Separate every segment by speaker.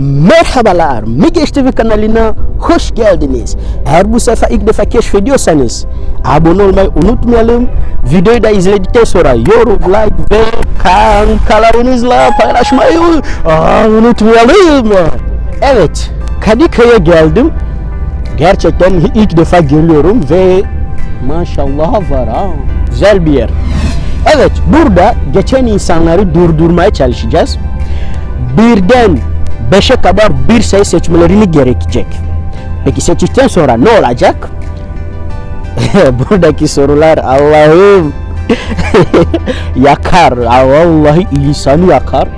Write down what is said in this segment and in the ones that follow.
Speaker 1: Merhabalar, Migeç TV kanalına hoş geldiniz. Eğer bu sefer ilk defa keşfediyorsanız abone olmayı unutmayalım. Videoyu da izledikten sonra yorum, like ve kankalarınızla paylaşmayı aa, unutmayalım. Evet, Kadıköy'e geldim. Gerçekten ilk defa geliyorum ve maşallah var ha. Güzel bir yer. Evet, burada geçen insanları durdurmaya çalışacağız birden 5'e kadar bir sayı seçmelerini gerekecek. Peki seçtikten sonra ne olacak? Buradaki sorular Allah'ım yakar. Vallahi insanı yakar.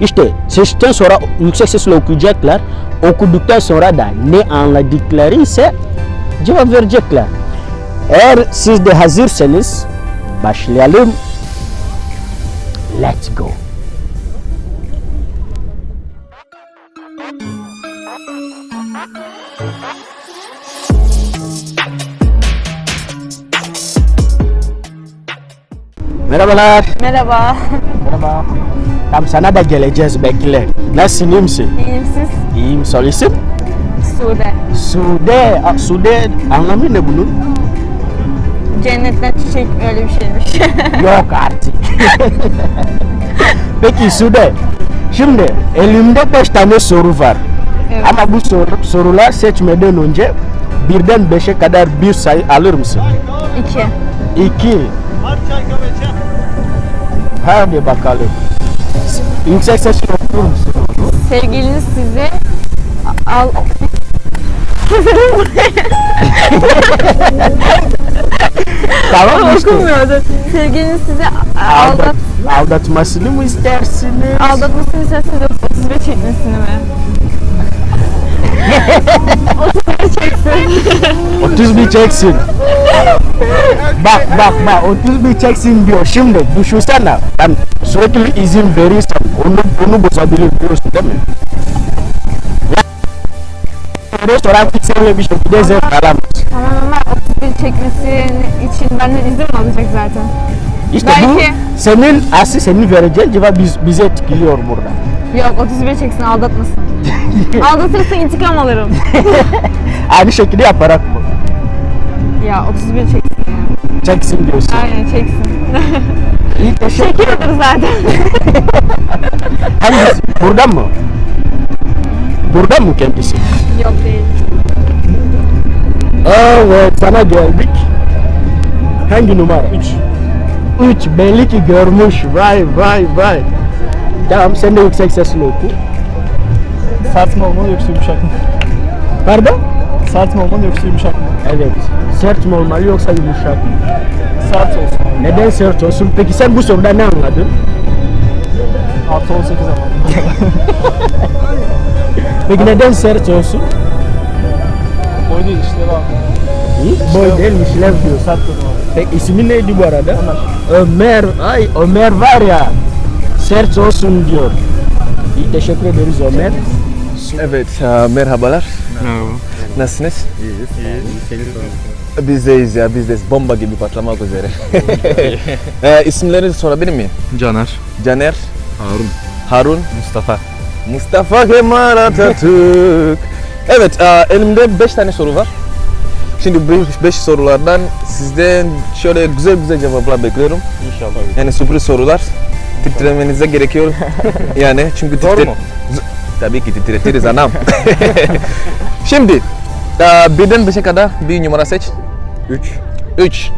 Speaker 1: İşte seçtikten sonra yüksek sesle okuyacaklar. Okuduktan sonra da ne anladıkları ise cevap verecekler. Eğer siz de hazırsanız başlayalım. Let's go. Merhabalar.
Speaker 2: Merhaba.
Speaker 1: Merhaba. Tam sana da geleceğiz bekle. Nasılsın iyi misin?
Speaker 2: İyiyim siz?
Speaker 1: İyiyim. Soy isim?
Speaker 2: Sude.
Speaker 1: Sude. Aa, Sude anlamı ne bunun?
Speaker 2: Cennetten çiçek öyle bir şeymiş.
Speaker 1: Yok artık. Peki Sude. Şimdi elimde beş tane soru var.
Speaker 2: Evet.
Speaker 1: Ama bu soru, sorular seçmeden önce birden beşe kadar bir sayı alır mısın?
Speaker 2: İki.
Speaker 1: İki. Hadi bakalım. Yüksek sesle okur musun?
Speaker 2: Sevgiliniz sizi al...
Speaker 1: Tamam mı işte?
Speaker 2: Okumuyordu. Sevgiliniz sizi
Speaker 1: Aldat,
Speaker 2: aldat...
Speaker 1: aldatmasını mı istersiniz?
Speaker 2: Aldatmasını isterseniz yoksa 35 çekmesini mi? 35 çeksin.
Speaker 1: 30 bin çeksin. Bak bak bak 30 bin çeksin diyor. Şimdi düşünsene ben sürekli izin verirsem onu bunu bozabilir diyorsun değil mi? Restoran seninle bir şekilde zevk alamaz.
Speaker 2: Tamam ama 31 çekmesi için benden izin alacak zaten?
Speaker 1: İşte
Speaker 2: Belki-
Speaker 1: bu senin asıl senin vereceğin cevap biz, bize etkiliyor burada.
Speaker 2: Yok 31 çeksin aldatmasın. Aldatırsa intikam alırım.
Speaker 1: Aynı şekilde yaparak mı?
Speaker 2: Ya 31 çeksin ya.
Speaker 1: Çeksin diyorsun.
Speaker 2: Aynen çeksin.
Speaker 1: İyi teşekkür
Speaker 2: Çekiyordur zaten.
Speaker 1: Hangisi? Buradan mı? Buradan mı kendisi?
Speaker 2: Yok değil.
Speaker 1: Evet sana geldik. Hangi numara? 3. 3 belli ki görmüş. Vay vay vay. Tamam sen de yüksek sesle oku.
Speaker 3: Sert mi olmalı yoksa yumuşak mı?
Speaker 1: Pardon?
Speaker 3: Sert mi olmalı yoksa yumuşak mı?
Speaker 1: Evet. Sert mi olmalı yoksa yumuşak mı?
Speaker 3: Sert olsun.
Speaker 1: Neden sert olsun? Peki sen bu soruda ne anladın?
Speaker 3: Artı 18 ama.
Speaker 1: Peki neden sert olsun?
Speaker 3: Boy değil işte var.
Speaker 1: İyi. Boy değil işlev diyor.
Speaker 3: Sert dedim abi.
Speaker 1: Peki ismi neydi bu arada? Ömer. Ay Ömer var ya. Sert olsun diyor. İyi teşekkür ederiz Ömer.
Speaker 4: Evet, e, merhabalar.
Speaker 5: Merhaba.
Speaker 4: Nasılsınız?
Speaker 5: İyiyiz. İyiyiz.
Speaker 4: Bizdeyiz ya, bizdeyiz. Bomba gibi patlamak üzere. e, isimlerinizi sorabilir miyim?
Speaker 5: Caner.
Speaker 4: Caner,
Speaker 5: Harun.
Speaker 4: Harun,
Speaker 5: Mustafa.
Speaker 4: Mustafa Kemal Atatürk. evet, e, elimde 5 tane soru var. Şimdi bu 5 sorulardan sizden şöyle güzel güzel cevaplar bekliyorum.
Speaker 5: İnşallah.
Speaker 4: Yani sürpriz sorular. Titremenize gerekiyor. yani çünkü
Speaker 5: Zor
Speaker 4: titre-
Speaker 5: mu?
Speaker 4: Z- Tabii ki titretiriz anam. Şimdi birden beşe kadar bir numara seç.
Speaker 5: 3.
Speaker 4: 3.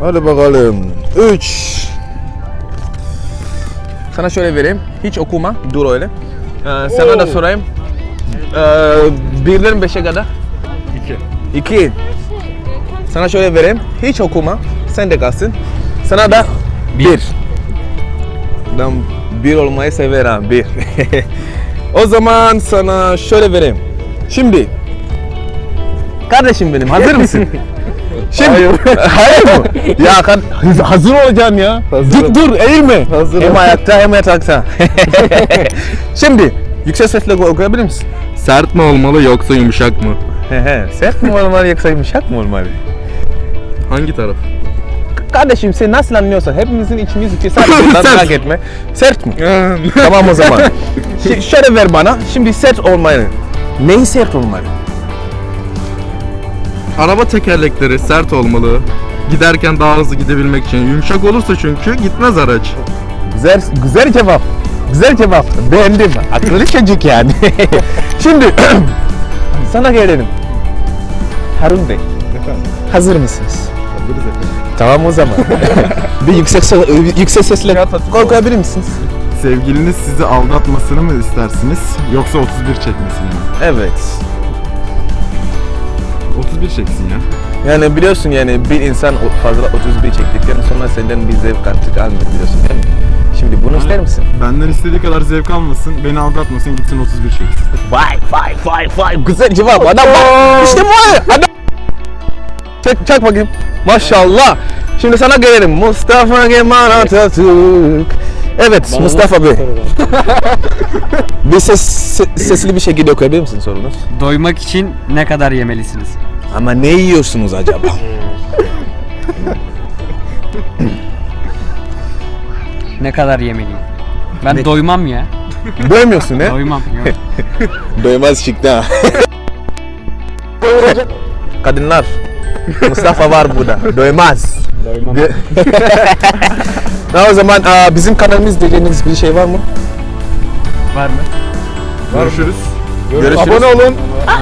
Speaker 4: Hadi bakalım. 3. Sana şöyle vereyim. Hiç okuma. Dur öyle. Ee, sana da sorayım. Ee, birden beşe kadar.
Speaker 5: 2.
Speaker 4: 2. Sana şöyle vereyim. Hiç okuma. Sen de kalsın. Sana da 1. Ben bir olmayı severim. Bir. o zaman sana şöyle vereyim. Şimdi. Kardeşim benim hazır mısın? Şimdi. Hayır. Hayır mı? Ya hız- hazır olacağım ya.
Speaker 5: Hazırım.
Speaker 4: Dur dur eğilme.
Speaker 5: Hazırım.
Speaker 4: Hem ayakta hem yatakta. Şimdi yüksek sesle okuyabilir misin?
Speaker 5: Sert mi olmalı yoksa yumuşak mı?
Speaker 4: Sert mi olmalı yoksa yumuşak mı olmalı?
Speaker 5: Hangi taraf?
Speaker 4: Kardeşim sen nasıl anlıyorsan hepimizin içimiz iki sadece merak etme. Sert mi? tamam o zaman. Şi- şöyle ver bana. Şimdi sert olmalı. Neyi sert olmalı?
Speaker 5: Araba tekerlekleri sert olmalı. Giderken daha hızlı gidebilmek için. Yumuşak olursa çünkü gitmez araç.
Speaker 4: Güzel, güzel cevap. Güzel cevap. Beğendim. Akıllı çocuk yani. Şimdi sana gelelim. Harun Bey. Hazır mısınız?
Speaker 5: Hazırız efendim.
Speaker 4: Tamam o zaman. bir yüksek se- yüksek sesle korkabilir misiniz?
Speaker 5: Sevgiliniz sizi aldatmasını mı istersiniz yoksa 31 çekmesini mi?
Speaker 4: Evet.
Speaker 5: 31 çeksin ya.
Speaker 4: Yani biliyorsun yani bir insan fazla 31 çektikten sonra senden bir zevk artık almıyor biliyorsun değil mi? Şimdi bunu ister misin?
Speaker 5: Benden istediği kadar zevk almasın, beni aldatmasın, gitsin 31 çeksin.
Speaker 4: Vay vay vay vay güzel cevap adam bak işte bu adam çek, çek bakayım maşallah şimdi sana gelelim Mustafa Kemal Atatürk evet Mustafa Bey bir ses, se- sesli bir şekilde okuyabilir misin sorunuz?
Speaker 6: Doymak için ne kadar yemelisiniz?
Speaker 4: Ama ne yiyorsunuz acaba?
Speaker 6: Ne kadar yemeliyim? Ben doymam ya.
Speaker 4: Doymuyorsun he?
Speaker 6: Doymam. Yok.
Speaker 4: Doymaz çıktı Kadınlar Mustafa var burada doymaz
Speaker 6: Doymam.
Speaker 4: De- Ha, o zaman aa, bizim kanalımız dediğiniz bir şey var mı?
Speaker 6: Var mı?
Speaker 5: Görüşürüz.
Speaker 4: Görüşürüz.
Speaker 5: Abone olun.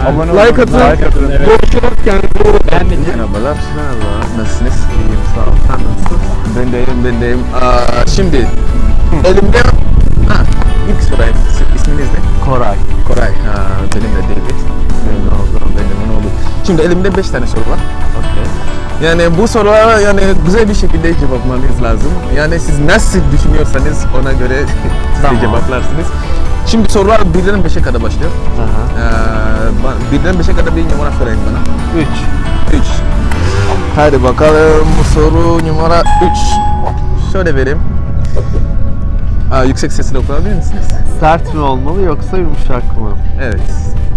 Speaker 4: Abone
Speaker 5: Like atın.
Speaker 4: Like atın.
Speaker 5: Görüşürüz. Kendinize bakın.
Speaker 6: Ben de
Speaker 4: Merhabalar. Merhaba. Nasılsınız? İyiyim sağ ol. Sen nasılsın? Ben deyim, ben deyim. Aa, şimdi elimde ha, ilk sorayım. İs- İsminiz ne?
Speaker 1: Koray.
Speaker 4: Koray. Ha, benim de David. Memnun oldum. Benim oldu. Şimdi elimde beş tane soru var. Yani bu sorulara yani güzel bir şekilde cevaplamanız lazım. Yani siz nasıl düşünüyorsanız ona göre
Speaker 1: Tamam.
Speaker 4: cevaplarsınız. Şimdi sorular birden beşe kadar başlıyor. Ee, ba- birden beşe kadar bir numara sorayım bana. 3. 3. Hadi bakalım soru numara 3. Şöyle vereyim. Aa, yüksek sesle okuyabilir misiniz?
Speaker 7: Sert mi olmalı yoksa yumuşak mı?
Speaker 4: Evet.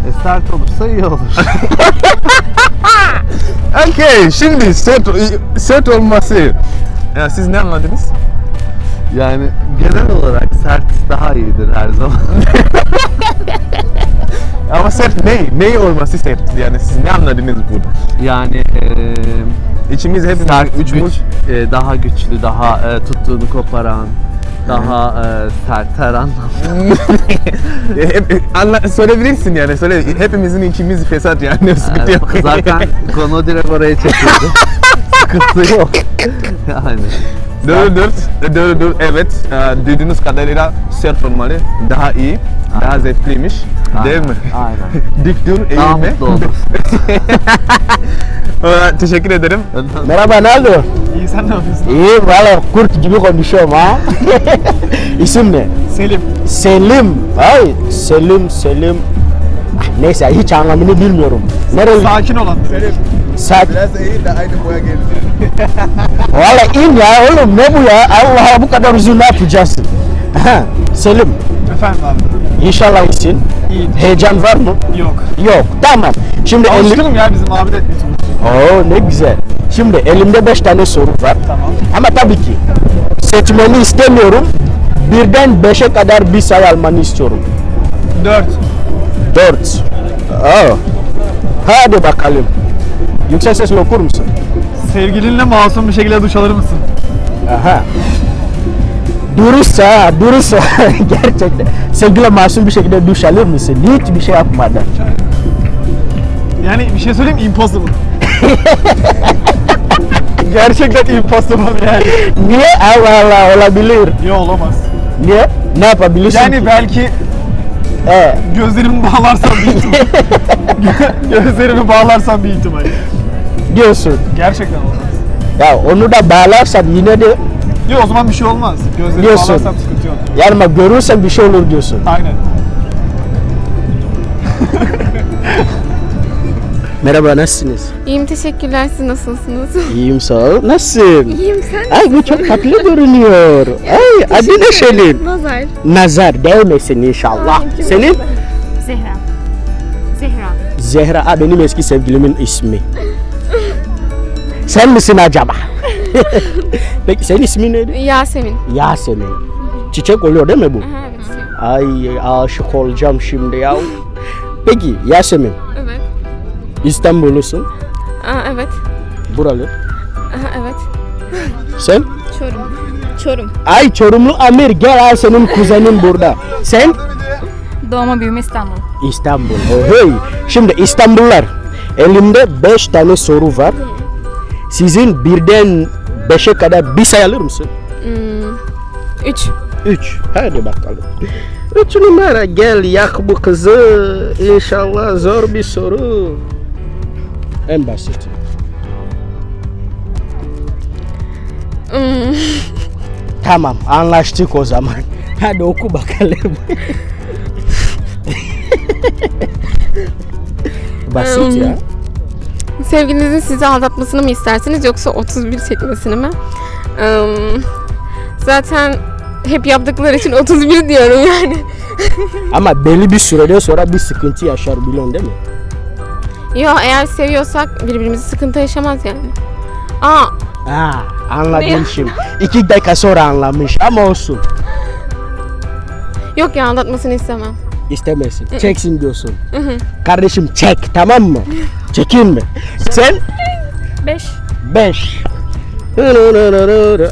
Speaker 7: E sert olursa iyi olur.
Speaker 4: Okey, şimdi sert, sert olması. Ya siz ne anladınız?
Speaker 7: Yani genel olarak sert daha iyidir her zaman.
Speaker 4: Ama sert ne? Ne olması sert? Yani siz ne anladınız burada?
Speaker 7: Yani e,
Speaker 4: İçimiz hep
Speaker 7: sert
Speaker 4: üç
Speaker 7: güç, e, daha güçlü, daha e, tuttuğunu koparan, daha e, sert her anlamda.
Speaker 4: hep, anla, söyleyebilirsin yani. Söyle, hepimizin içimiz fesat yani. Sıkıntı yok.
Speaker 7: Zaten konu direkt oraya çekildi. Sıkıntı yok. yani.
Speaker 4: Doğru dur. Doğru dur. Evet. Ee, Duyduğunuz kadarıyla sert olmalı. Daha iyi. Daha zevkliymiş. Değil mi?
Speaker 7: Aynen.
Speaker 4: Dik dur,
Speaker 7: Daha
Speaker 4: eğilme.
Speaker 7: mutlu.
Speaker 4: Ee, Teşekkür ederim.
Speaker 1: Merhaba Naldo.
Speaker 3: İyi sen ne yapıyorsun?
Speaker 1: İyi valla kurt gibi konuşuyorum ha. İsim ne?
Speaker 3: Selim.
Speaker 1: Selim. Ay Selim Selim. Neyse hiç anlamını bilmiyorum. Nereli?
Speaker 3: Sakin olan. Selim.
Speaker 1: Saat.
Speaker 4: Biraz eğil de aynı boya gelir.
Speaker 1: Valla in ya oğlum ne bu ya? Allah bu kadar uzun ne yapacaksın? Selim
Speaker 3: Efendim abi.
Speaker 1: inşallah iyisin.
Speaker 3: İyi.
Speaker 1: Heyecan var mı?
Speaker 3: Yok.
Speaker 1: Yok. Tamam. Şimdi elim...
Speaker 3: Alışkınım ya bizim abi de.
Speaker 1: Oo ne güzel. Şimdi elimde beş tane soru var.
Speaker 3: Tamam.
Speaker 1: Ama tabii ki seçmeni istemiyorum. Birden beşe kadar bir sayı almanı istiyorum.
Speaker 3: Dört.
Speaker 1: Dört. Oo. Hadi bakalım. Yüksek sesle okur musun?
Speaker 3: Sevgilinle masum bir şekilde duş alır mısın?
Speaker 1: Aha. Dürüst ha, dürüst. Gerçekten. Sevgili masum bir şekilde duş alır mısın? Hiçbir şey yapmadan.
Speaker 3: Yani bir şey söyleyeyim impossible. Gerçekten impossible yani.
Speaker 1: Niye? Allah Allah olabilir.
Speaker 3: Yok olamaz.
Speaker 1: Niye? Ne yapabilirsin
Speaker 3: Yani
Speaker 1: ki?
Speaker 3: belki
Speaker 1: Ee,
Speaker 3: gözlerimi bağlarsam bir ihtimal. Gö- gözlerimi bağlarsam bir ihtimal.
Speaker 1: Diyorsun.
Speaker 3: Gerçekten olmaz.
Speaker 1: Ya onu da bağlarsan yine de
Speaker 3: Yok o zaman bir şey olmaz. Gözlerimi
Speaker 1: Diyorsun.
Speaker 3: bağlarsam sıkıntı yok.
Speaker 1: yani bak görürsen bir şey olur diyorsun.
Speaker 3: Aynen.
Speaker 1: Merhaba nasılsınız?
Speaker 8: İyiyim teşekkürler siz nasılsınız?
Speaker 1: İyiyim sağ ol. Nasılsın?
Speaker 8: İyiyim sen
Speaker 1: Ay bu çok tatlı görünüyor. Ay adı ne senin?
Speaker 8: Nazar.
Speaker 1: Nazar değmesin inşallah.
Speaker 8: Ay, kim
Speaker 1: Senin?
Speaker 2: Zehra. Zehra.
Speaker 1: Zehra Aa, benim eski sevgilimin ismi. Sen misin acaba? Peki senin ismin neydi?
Speaker 8: Yasemin.
Speaker 1: Yasemin. Çiçek oluyor değil mi bu?
Speaker 8: Aha, evet.
Speaker 1: Ay aşık olacağım şimdi ya. Peki Yasemin
Speaker 8: Evet.
Speaker 1: İstanbullusun.
Speaker 8: Aa, evet.
Speaker 1: Buralı.
Speaker 8: Aha, evet.
Speaker 1: Sen?
Speaker 8: Çorum. Çorum.
Speaker 1: Ay Çorumlu Amir gel ay senin kuzenin burada. Sen?
Speaker 2: Doğma büyüme İstanbul.
Speaker 1: İstanbul. Oh, hey. Şimdi İstanbullular elimde 5 tane soru var. Sizin birden 5'e kadar bir sayılır mısın?
Speaker 8: Hmm. Üç.
Speaker 1: 3. Hadi bakalım. 3 numara gel yak bu kızı. İnşallah zor bir soru. En basit.
Speaker 8: Hmm.
Speaker 1: Tamam anlaştık o zaman. Hadi oku bakalım. basit ya.
Speaker 8: Sevgilinizin sizi aldatmasını mı istersiniz yoksa 31 çekmesini mi? Hmm. Zaten hep yaptıkları için 31 diyorum yani.
Speaker 1: Ama belli bir süreden sonra bir sıkıntı yaşar biliyorsun değil mi?
Speaker 8: Yo eğer seviyorsak birbirimizi sıkıntı yaşamaz yani. Aa
Speaker 1: Ha, anladım şimdi. İki dakika sonra anlamış ama olsun.
Speaker 8: yok ya aldatmasını istemem.
Speaker 1: İstemesin. Çeksin diyorsun. Kardeşim çek tamam mı? Çekin mi? Sen
Speaker 2: 5.
Speaker 1: 5.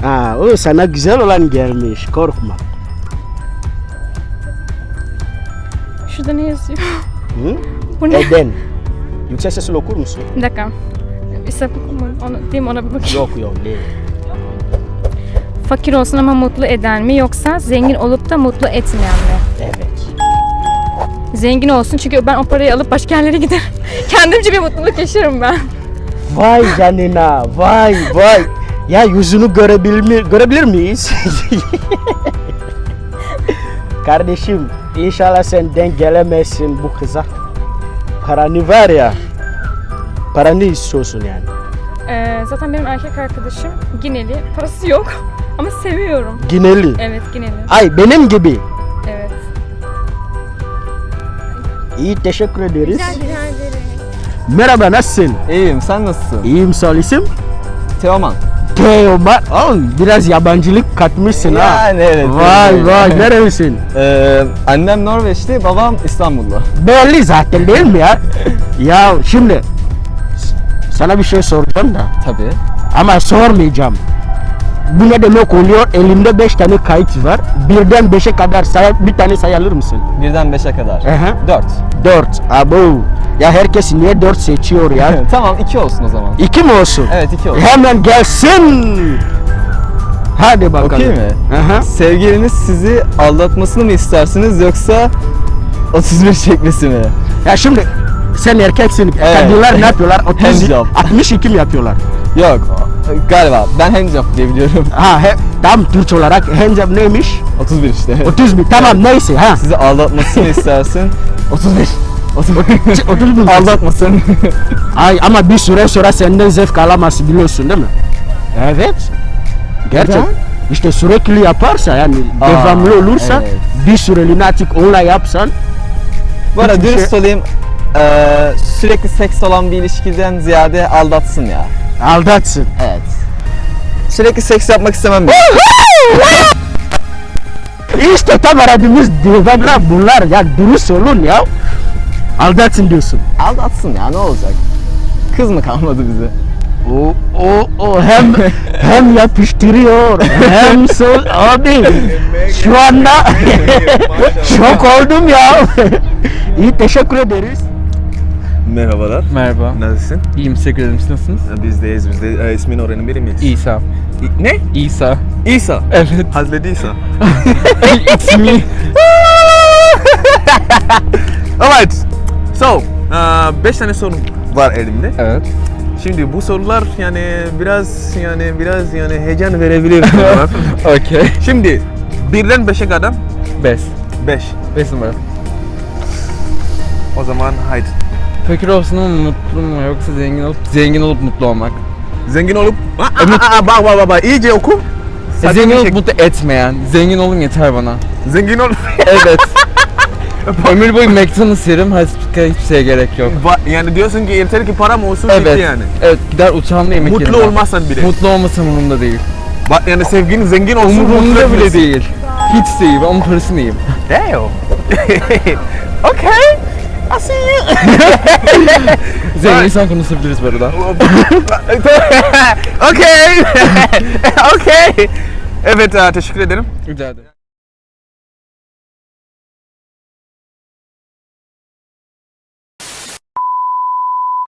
Speaker 1: Aa, o sana güzel olan gelmiş. Korkma.
Speaker 2: Şurada ne yazıyor?
Speaker 1: Hı?
Speaker 2: Bu ne?
Speaker 1: Eden. Yüksek sesle okur musun?
Speaker 2: Bir dakika. Mı? Onu, değil mi ona bir bakayım.
Speaker 1: Yok yok değil.
Speaker 2: Fakir olsun ama mutlu eden mi yoksa zengin olup da mutlu etmeyen mi?
Speaker 1: Evet.
Speaker 2: Zengin olsun çünkü ben o parayı alıp başka yerlere giderim. Kendimce bir mutluluk yaşarım ben.
Speaker 1: Vay canına, vay vay. Ya yüzünü görebilir, görebilir miyiz? Kardeşim, inşallah sen denk gelemezsin bu kıza. Paranı var ya, paranı istiyorsun yani.
Speaker 2: Ee, zaten benim erkek arkadaşım Gineli. Parası yok ama seviyorum.
Speaker 1: Gineli.
Speaker 2: Evet Gineli.
Speaker 1: Ay benim gibi.
Speaker 2: Evet.
Speaker 1: İyi teşekkür ederiz.
Speaker 8: ederim.
Speaker 1: Merhaba nasılsın?
Speaker 7: İyiyim sen nasılsın?
Speaker 1: İyiyim sağ ol isim.
Speaker 7: Teoman.
Speaker 1: Teoman. Oğlum biraz yabancılık katmışsın ha.
Speaker 7: Yani evet.
Speaker 1: Vay
Speaker 7: evet.
Speaker 1: vay nerelisin?
Speaker 7: Ee, annem Norveçli, babam İstanbullu.
Speaker 1: Belli zaten değil mi ya? ya şimdi sana bir şey soracağım da
Speaker 7: Tabii.
Speaker 1: ama sormayacağım. Bu ne demek oluyor? Elimde 5 tane kayıt var. Birden 5'e kadar say bir tane sayılır mısın?
Speaker 7: Birden beşe kadar.
Speaker 1: Aha.
Speaker 7: Dört.
Speaker 1: 4. Abo. Ya herkes niye 4 seçiyor ya?
Speaker 7: tamam iki olsun o zaman.
Speaker 1: 2 mi olsun?
Speaker 7: Evet iki olsun.
Speaker 1: Hemen gelsin. Hadi bakalım.
Speaker 7: Okey mi?
Speaker 1: Aha.
Speaker 7: Sevgiliniz sizi aldatmasını mı istersiniz yoksa 31 çekmesi mi?
Speaker 1: Ya şimdi sen erkeksin.
Speaker 7: Evet.
Speaker 1: Kadınlar ne yapıyorlar? 30,
Speaker 7: Handjob.
Speaker 1: 62 mi yapıyorlar?
Speaker 7: Yok galiba ben handjob diye biliyorum.
Speaker 1: Ha he, tam Türkçe olarak handjob neymiş?
Speaker 7: 31 işte.
Speaker 1: 30 bin. Tamam neyse ha.
Speaker 7: Sizi aldatmasını istersin. 31.
Speaker 1: 30 bin.
Speaker 7: Aldatmasın.
Speaker 1: Ay ama bir süre sonra senden zevk alamaz biliyorsun değil mi? Evet. Gerçek.
Speaker 7: Neden?
Speaker 1: İşte sürekli yaparsa yani
Speaker 7: Aa,
Speaker 1: devamlı olursa
Speaker 7: evet.
Speaker 1: bir süreliğine artık onunla yapsan
Speaker 7: Bu arada dürüst olayım. Eee, sürekli seks olan bir ilişkiden ziyade aldatsın ya.
Speaker 1: Aldatsın.
Speaker 7: Evet. Sürekli seks yapmak istemem ben.
Speaker 1: İşte tam aradığımız diyorlar bunlar ya dürüst olun ya. Aldatsın diyorsun.
Speaker 7: Aldatsın ya ne olacak? Kız mı kalmadı bize?
Speaker 1: O o o hem hem yapıştırıyor hem sol abi şu anda şok oldum ya. İyi teşekkür ederiz.
Speaker 4: Merhabalar.
Speaker 5: Merhaba.
Speaker 4: Nasılsın?
Speaker 5: İyiyim teşekkür ederim. Siz nasılsınız?
Speaker 4: Bizdeyiz, bizde. E, ismini öğrenebilir miyiz?
Speaker 5: İsa.
Speaker 4: İ- Ne?
Speaker 5: İsa.
Speaker 4: İsa.
Speaker 5: Evet.
Speaker 4: Hazreti İsa.
Speaker 5: It's me.
Speaker 4: Alright. So, 5 tane soru var elimde.
Speaker 5: Evet.
Speaker 4: Şimdi bu sorular yani biraz yani biraz yani heyecan verebilir sorular.
Speaker 5: Okey.
Speaker 4: Şimdi birden 5'e kadar
Speaker 5: 5.
Speaker 4: 5.
Speaker 5: 5 numara.
Speaker 4: O zaman haydi.
Speaker 5: Fakir olsun ama mutlu mu yoksa zengin olup zengin olup mutlu olmak?
Speaker 4: Zengin olup Aa, aa, aa, bak bak bak bak iyice oku.
Speaker 5: E,
Speaker 4: Sadece
Speaker 5: zengin
Speaker 4: bir
Speaker 5: olup
Speaker 4: şey-
Speaker 5: mutlu etmeyen. Zengin olun yeter bana.
Speaker 4: Zengin ol.
Speaker 5: Evet.
Speaker 6: Ömür boyu McDonald's yerim. Başka hiçbir şeye gerek yok.
Speaker 4: Va- yani diyorsun ki yeter ki param olsun
Speaker 6: Evet.
Speaker 4: bitti yani.
Speaker 6: Evet gider uçağımda yemek yerim.
Speaker 4: Mutlu
Speaker 6: ben.
Speaker 4: olmazsan bile.
Speaker 6: Mutlu olmasam umurumda değil.
Speaker 4: Ba- yani sevgin zengin olsun mutlu
Speaker 6: Umurumda bile
Speaker 4: etmesin.
Speaker 6: değil. Hiç değil. Ben onun parasını yiyeyim.
Speaker 4: Damn. okay. I see you.
Speaker 6: Zenginsen konuşabiliriz bu arada.
Speaker 4: okay. okay. Evet, e, teşekkür ederim.
Speaker 6: Rica ederim.